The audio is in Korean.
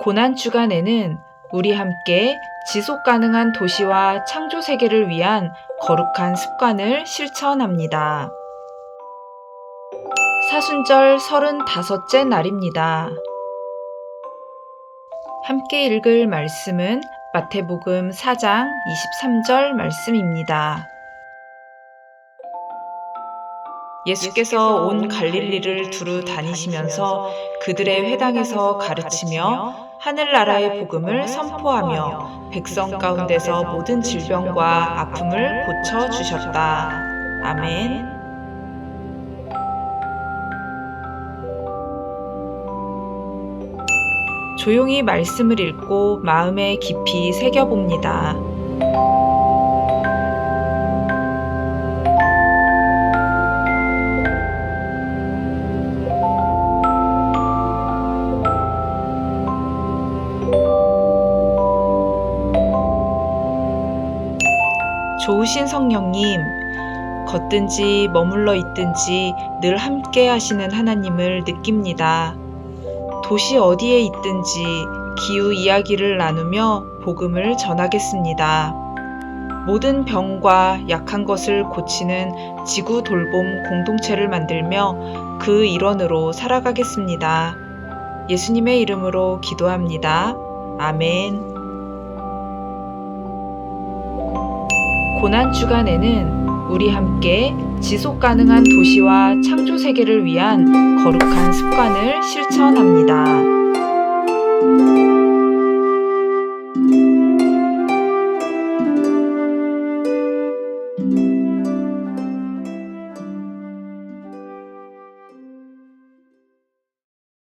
고난 주간에는 우리 함께 지속 가능한 도시와 창조 세계를 위한 거룩한 습관을 실천합니다. 사순절 35째 날입니다. 함께 읽을 말씀은 마태복음 4장 23절 말씀입니다. 예수께서 온 갈릴리를 두루 다니시면서 그들의 회당에서 가르치며 하늘나라의 복음을 선포하며 백성 가운데서 모든 질병과 아픔을 고쳐 주셨다. 아멘. 조용히 말씀을 읽고 마음에 깊이 새겨봅니다. 좋으신 성령님, 걷든지 머물러 있든지 늘 함께 하시는 하나님을 느낍니다. 도시 어디에 있든지 기후 이야기를 나누며 복음을 전하겠습니다. 모든 병과 약한 것을 고치는 지구 돌봄 공동체를 만들며 그 일원으로 살아가겠습니다. 예수님의 이름으로 기도합니다. 아멘. 고난 주간에는 우리 함께 지속 가능한 도시와 창조 세계를 위한 거룩한 습관을 실천합니다.